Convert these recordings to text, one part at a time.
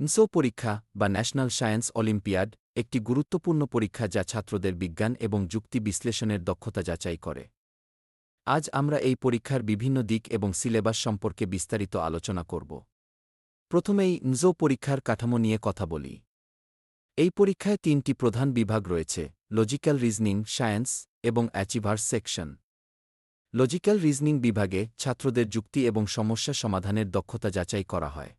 নসো পরীক্ষা বা national science olympiad একটি গুরুত্বপূর্ণ পরীক্ষা যা ছাত্রদের বিজ্ঞান এবং যুক্তি বিশ্লেষণের দক্ষতা যাচাই করে। আজ আমরা এই পরীক্ষার বিভিন্ন দিক এবং সিলেবাস সম্পর্কে বিস্তারিত আলোচনা করব। প্রথমেই নজো পরীক্ষার কাঠামো নিয়ে কথা বলি। এই পরীক্ষায় তিনটি প্রধান বিভাগ রয়েছে, লজিক্যাল রিজনিং, সায়েন্স এবং অ্যাচিভার্স সেকশন। লজিক্যাল রিজনিং বিভাগে ছাত্রদের যুক্তি এবং সমস্যা সমাধানের দক্ষতা যাচাই করা হয়।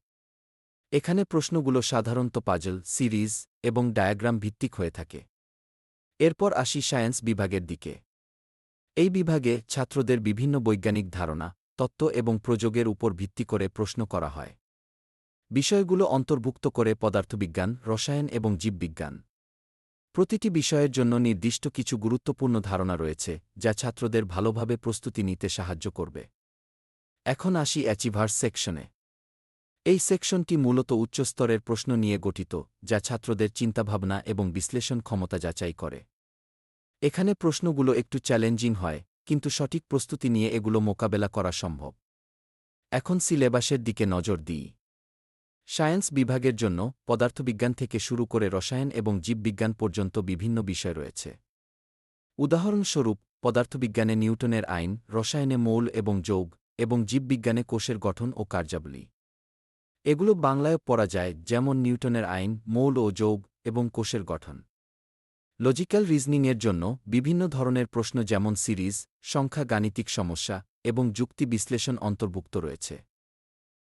এখানে প্রশ্নগুলো সাধারণত পাজল, সিরিজ এবং ডায়াগ্রাম ভিত্তিক হয়ে থাকে। এরপর আসি সায়েন্স বিভাগের দিকে। এই বিভাগে ছাত্রদের বিভিন্ন বৈজ্ঞানিক ধারণা, তত্ত্ব এবং প্রযোগের উপর ভিত্তি করে প্রশ্ন করা হয়। বিষয়গুলো অন্তর্ভুক্ত করে পদার্থবিজ্ঞান, রসায়ন এবং জীববিজ্ঞান। প্রতিটি বিষয়ের জন্য নির্দিষ্ট কিছু গুরুত্বপূর্ণ ধারণা রয়েছে, যা ছাত্রদের ভালোভাবে প্রস্তুতি নিতে সাহায্য করবে। এখন আসি অ্যাচিভার্স সেকশনে। এই সেকশনটি মূলত উচ্চস্তরের প্রশ্ন নিয়ে গঠিত, যা ছাত্রদের চিন্তাভাবনা এবং বিশ্লেষণ ক্ষমতা যাচাই করে। এখানে প্রশ্নগুলো একটু চ্যালেঞ্জিং হয়, কিন্তু সঠিক প্রস্তুতি নিয়ে এগুলো মোকাবেলা করা সম্ভব। এখন সিলেবাসের দিকে নজর দিই। সায়েন্স বিভাগের জন্য পদার্থবিজ্ঞান থেকে শুরু করে রসায়ন এবং জীববিজ্ঞান পর্যন্ত বিভিন্ন বিষয় রয়েছে। উদাহরণস্বরূপ, পদার্থবিজ্ঞানে নিউটনের আইন, রসায়নে মৌল এবং যৌগ, এবং জীববিজ্ঞানে কোষের গঠন ও কার্যাবলী। এগুলো বাংলায় পড়া যায় যেমন নিউটনের আইন, মৌল ও যৌগ এবং কোষের গঠন। লজিক্যাল রিজনিংয়ের জন্য বিভিন্ন ধরনের প্রশ্ন যেমন সিরিজ, সংখ্যা গাণিতিক সমস্যা এবং যুক্তি বিশ্লেষণ অন্তর্ভুক্ত রয়েছে।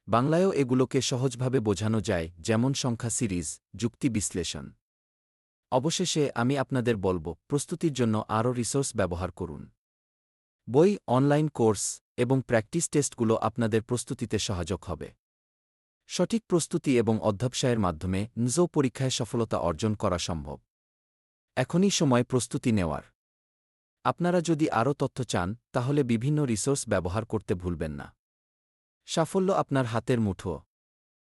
বাংলায়ও এগুলোকে সহজভাবে বোঝানো যায় যেমন সংখ্যা সিরিজ, যুক্তি বিশ্লেষণ। অবশেষে আমি আপনাদের বলব, প্রস্তুতির জন্য আরও রিসোর্স ব্যবহার করুন। বই, অনলাইন কোর্স এবং প্র্যাকটিস টেস্টগুলো আপনাদের প্রস্তুতিতে সহায়ক হবে। সঠিক প্রস্তুতি এবং অধ্যবসায়ের মাধ্যমে নজো পরীক্ষায় সফলতা অর্জন করা সম্ভব। এখনই সময় প্রস্তুতি নেওয়ার। আপনারা যদি আরও তথ্য চান, তাহলে বিভিন্ন রিসোর্স ব্যবহার করতে ভুলবেন না। সাফল্য আপনার হাতের মুঠো।